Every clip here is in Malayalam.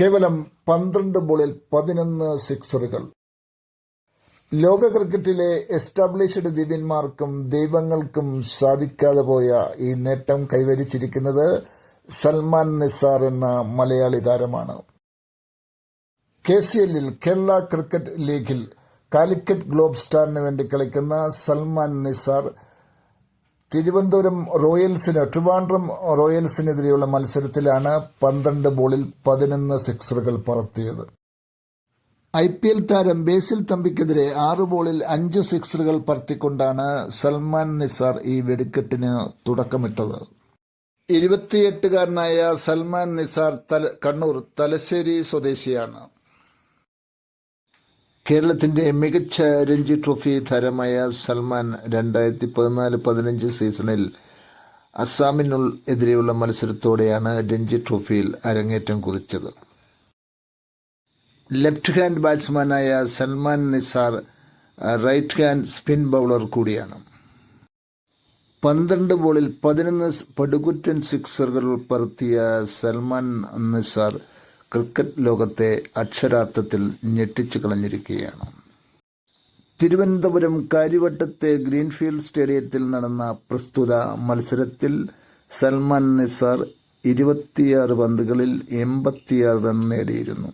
കേവലം പന്ത്രണ്ട് ബോളിൽ പതിനൊന്ന് സിക്സറുകൾ. ലോക ക്രിക്കറ്റിലെ എസ്റ്റാബ്ലിഷ്ഡ് ദിവ്യന്മാർക്കും ദൈവങ്ങൾക്കും സാധിക്കാതെ പോയ ഈ നേട്ടം കൈവരിച്ചിരിക്കുന്നത് സൽമാൻ നിസാർ എന്ന മലയാളി താരമാണ്. കെ സി എല്ലിൽ കേരള ക്രിക്കറ്റ് ലീഗിൽ കാലിക്കറ്റ് ഗ്ലോബ് സ്റ്റാറിന് വേണ്ടി കളിക്കുന്ന സൽമാൻ നിസാർ തിരുവനന്തപുരം റോയൽസിന് ട്രിവാൻഡ്രം റോയൽസിനെതിരെയുള്ള മത്സരത്തിലാണ് പന്ത്രണ്ട് ബോളിൽ പതിനൊന്ന് സിക്സറുകൾ പറത്തിയത്. ഐ പി എൽ താരം ബേസിൽ തമ്പിക്കെതിരെ ആറ് ബോളിൽ അഞ്ച് സിക്സറുകൾ പറത്തിക്കൊണ്ടാണ് സൽമാൻ നിസാർ ഈ വെടിക്കെട്ടിന് തുടക്കമിട്ടത്. ഇരുപത്തിയെട്ടുകാരനായ സൽമാൻ നിസാർ തല കണ്ണൂർ തലശ്ശേരി സ്വദേശിയാണ്. കേരളത്തിന്റെ മികച്ച രഞ്ജി ട്രോഫി താരമായ സൽമാൻ രണ്ടായിരത്തി പതിനാല് പതിനഞ്ച് സീസണിൽ അസ്സാമിനു എതിരെയുള്ള മത്സരത്തോടെയാണ് രഞ്ജി ട്രോഫിയിൽ അരങ്ങേറ്റം കുറിച്ചത്. Left hand ബാറ്റ്സ്മാനായ Salman Nizar right hand spin bowler കൂടിയാണ്. പന്ത്രണ്ട് ബോളിൽ പതിനൊന്ന് പടുകുറ്റൻ സിക്സറുകൾ പറത്തിയ സൽമാൻ നിസാർ ക്രിക്കറ്റ് ലോകത്തെ അക്ഷരാർത്ഥത്തിൽ ഞെട്ടിച്ചു കളഞ്ഞിരിക്കുകയാണ്. തിരുവനന്തപുരം കാര്യവട്ടത്തെ ഗ്രീൻഫീൽഡ് സ്റ്റേഡിയത്തിൽ നടന്ന പ്രസ്തുത മത്സരത്തിൽ സൽമാൻ നിസാർ ഇരുപത്തിയാറ് പന്തുകളിൽ എൺപത്തിയാറ് റൺ നേടിയിരുന്നു.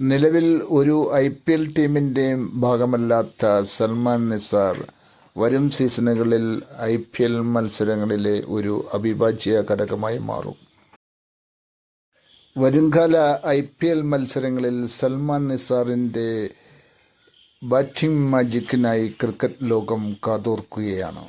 നിലവിൽ ഒരു ഐ പി എൽ ടീമിന്റെ ഭാഗമല്ലാത്ത സൽമാൻ നിസാർ വരും സീസണുകളിൽ ഐ പി എൽ മത്സരങ്ങളിലെ ഒരു അവിഭാജ്യ ഘടകമായി മാറും. വരുംകാല ഐ പി എൽ മത്സരങ്ങളിൽ സൽമാൻ നിസാറിന്റെ ബാറ്റിംഗ് മാജിക്കിനായി ക്രിക്കറ്റ് ലോകം കാതോർക്കുകയാണ്.